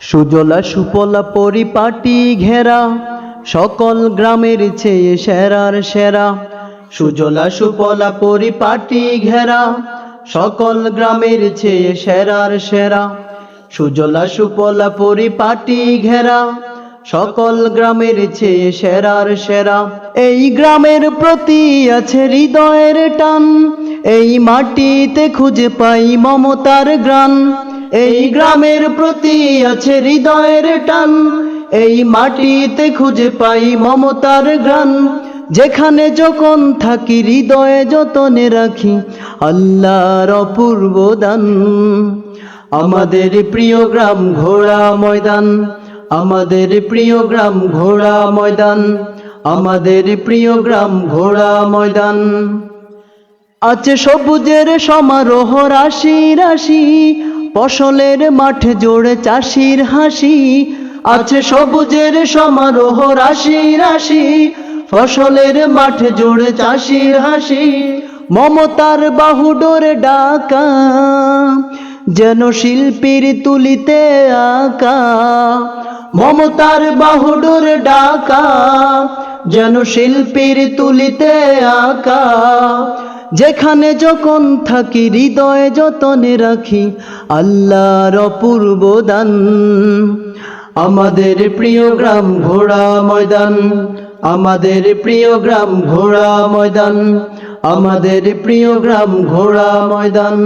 সুজলা সুপলা পরিপাটি ঘেরা, সকল গ্রামের চেয়ে সেরার সেরা। সুজলা সুপলা পরিপাটি ঘেরা, সকল গ্রামের চেয়ে সেরার সেরা। সুজলা সুপলা পরিপাটি ঘেরা, সকল গ্রামের চেয়ে সেরার সেরা। এই গ্রামের প্রতি আছে হৃদয়ের টান, এই মাটিতে খুঁজে পাই মমতার গ্রান এই গ্রামের প্রতি আছে হৃদয়ের টান। এই মাটিতে খুঁজে পাই মমতার গ্রান যেখানে যখন থাকি হৃদয়ে যতনে রাখি আল্লাহর অপূর্ব দান। আমাদের প্রিয় গ্রাম ঘোড়া ময়দান। আমাদের প্রিয় গ্রাম ঘোড়া ময়দান। আমাদের প্রিয় গ্রাম ঘোড়া ময়দান। আছে সবুজের সমারোহ রাশি রাশি। ফসলের মাঠে জোড়ে চাষির হাসি, আছে সবুজের সমারোহ রাশি রাশি। ফসলের মাঠে জোড়ে চাষির হাসি, মমতার বাহুডোরে ডাকা, যেন শিল্পীর তুলিতে আঁকা। মমতার বাহুডোর ডাকা, যেন শিল্পীর তুলিতে আঁকা। যেখানে যখন থাকি, হৃদয়ে যতনে রাখি, আল্লাহর অপূর্ব দান। আমাদের প্রিয় গ্রাম ঘোড়া ময়দান, আমাদের প্রিয় গ্রাম ঘোড়া ময়দান, আমাদের প্রিয় গ্রাম ঘোড়া ময়দান।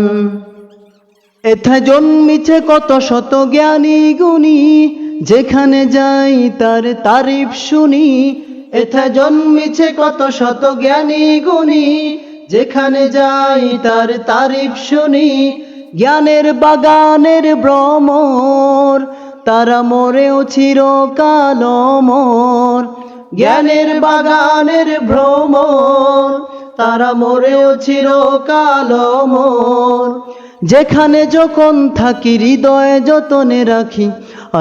এথা জন্মিছে কত শত জ্ঞানী গুণী, যেখানে যাই তার তারিফ শুনি। এথা জন্মিছে কত শত জ্ঞানী গুণী যেখানে যাই তার তারিফ শুনি, জ্ঞানের বাগানের ভ্রমর, তারা মরেও চিরকাল মর জ্ঞানের বাগানের ভ্রমর, তারা মরেও চিরকাল মর যেখানে যখন থাকি, হৃদয়ে যতনে রাখি,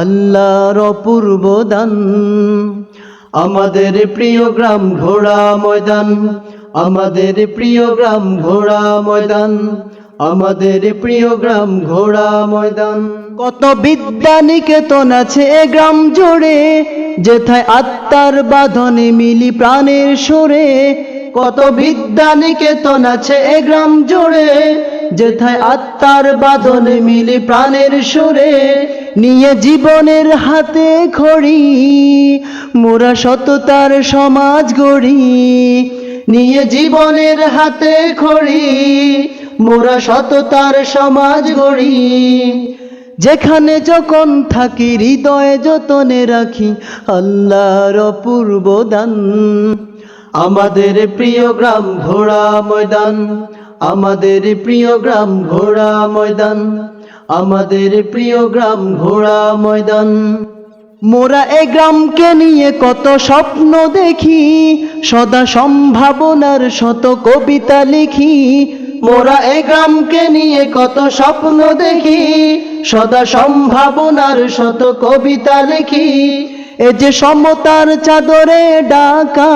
আল্লাহর অপূর্ব দান। আমাদের প্রিয় গ্রাম ঘোড়া ময়দান আমাদের প্রিয় গ্রাম ঘোড়া ময়দান, আমাদের প্রিয় গ্রাম ঘোড়া ময়দান। কত বিদ্যা নিকেতন আছে এ গ্রাম জোড়ে, যেথায় আত্মার বাঁধনে মিলি প্রাণের সুরে। কত বিদ্যা নিকেতন আছে এ গ্রাম জোড়ে, যেথায় আত্মার বাঁধনে মিলি প্রাণের সুরে। নিয়ে জীবনের হাতে খড়ি, মোরা সততার সমাজ গড়ি। নিয়ে জীবনের হাতে খড়ি, মোরা সততার সমাজ গড়ি। যেখানে যখন থাকি, হৃদয়ে যতনে রাখি, আল্লাহর অপূর্ব দান। আমাদের প্রিয় গ্রাম ঘোড়া ময়দান, আমাদের প্রিয় গ্রাম ঘোড়া ময়দান, আমাদের প্রিয় গ্রাম ঘোড়া ময়দান। মোরা এ গ্রামকে নিয়ে কত স্বপ্ন দেখি, সদা সম্ভাবনার শত কবিতা লিখি। মোরা এ গ্রামকে নিয়ে কত স্বপ্ন দেখি, সদা সম্ভাবনার শত কবিতা লিখি। এ যে সমতার চাদরে ডাকা